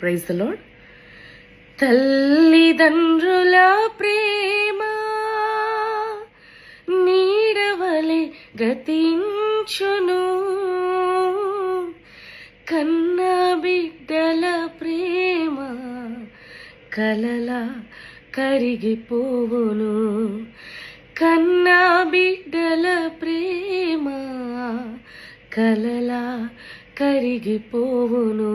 Praise the lord తల్లిదండ్రుల ప్రేమ నీడవలే గతించును. కన్న బిడ్డల ప్రేమ కలల కరిగిపోవును. కన్న బిడ్డల ప్రేమ కలలా కరిగిపోవును.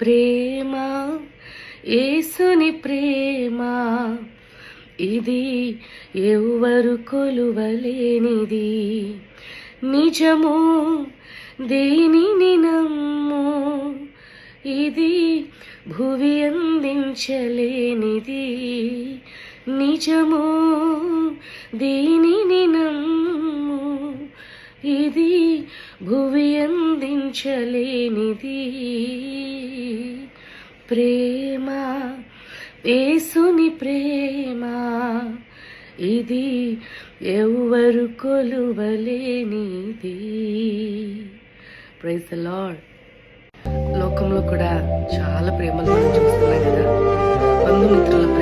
ప్రేమ ఏసుని ప్రేమ. ఇది ఎవరు కొలువలేనిది. నిజము దేనిని నమ్ము. ఇది భువి అందించలేనిది. నిజము దీనిని నమ్ము. ఇది భువి అందించలేనిది. ప్రేమ యేసుని ప్రేమ ఇది ఎవరు కొలువలేనిది. ప్రైజ్ ద లార్డ్ లోకంలో కూడా చాలా ప్రేమలు మనం చూస్తున్నాం కదా. బంధుమిత్రుల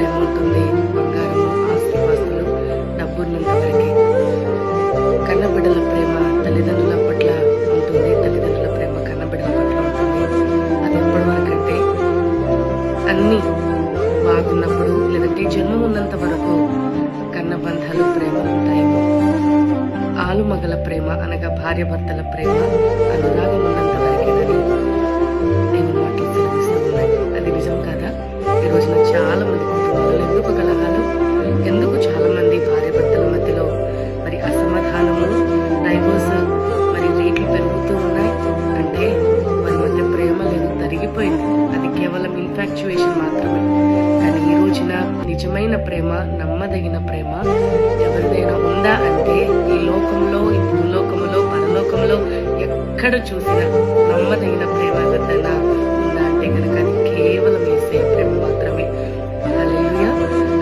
బాగున్నప్పుడు లేదంటే జన్మ ఉన్నంత వరకు కన్న బంధాలు ప్రేమలు ఉంటాయేమో ఆలుమగల ప్రేమ అనగా భార్య భర్తల ప్రేమ అనురాగం ఉన్నంత వరకేనని నేను మాటలు తెలివిస్తూ ఉన్నాయి అది నిజం కదా? ఈరోజు రోజున చాలా కేవలం ఇన్ఫాక్చుయేషన్ మాత్రమే. కానీ ఈ రోజున నిజమైన ప్రేమ నమ్మదగిన ప్రేమ ఎవరిదైనా ఉందా అంటే ఈ లోకంలో ఈ భూలోకంలో పరలోకంలో ఎక్కడ చూసినా నమ్మదగిన ప్రేమ ఎవరిదైనా ఉందా అంటే కనుక అది కేవలం వేసే ప్రేమ మాత్రమే.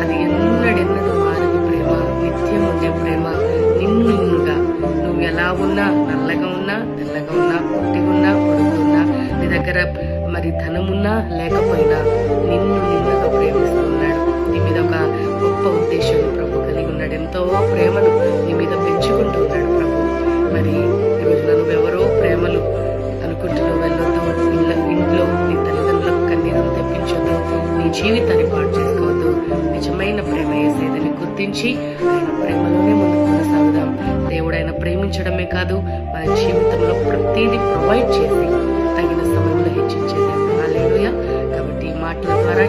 అది ఎన్నడెన్నడూ మారని ప్రేమ నిత్యం ఉండే ప్రేమ నిన్ను నిన్నుగా. నువ్వు ఎలా ఉన్నా నల్లగా ఉన్నా తెల్లగా ఉన్నా పొట్టిగున్నా పొడుగున్నా నీ దగ్గర మరి ధనమున్నా లేకపోయినా నిన్ను నిన్నుగా ప్రేమిస్తున్నాడు. నీ మీద ఒక గొప్ప ఉద్దేశం ప్రభు కలిగి ఉన్నాడు. ఎంతో ప్రేమను నీ మీద పెంచుకుంటూ ఉన్నాడు ప్రభు. మరి ఈరోజు నువ్వెవరో ప్రేమలు అనుకుంటున్న వెళ్ళొద్దు. ఇళ్ళ ఇంట్లో నీ తల్లిదండ్రులకు కన్నీరు తెప్పించొద్దు. నీ జీవితాన్ని పాడు చేసుకోవద్దు. నిజమైన ప్రేమ వేసేదని గుర్తించి ఆయన ప్రేమలోనే ముందుకు ప్రేమించడమే కాదు మన జీవితంలో ప్రతిదీ ప్రొవైడ్ చేసి తగిన సమయంలో హెచ్చించేది. కాబట్టి ఈ మాటల ద్వారా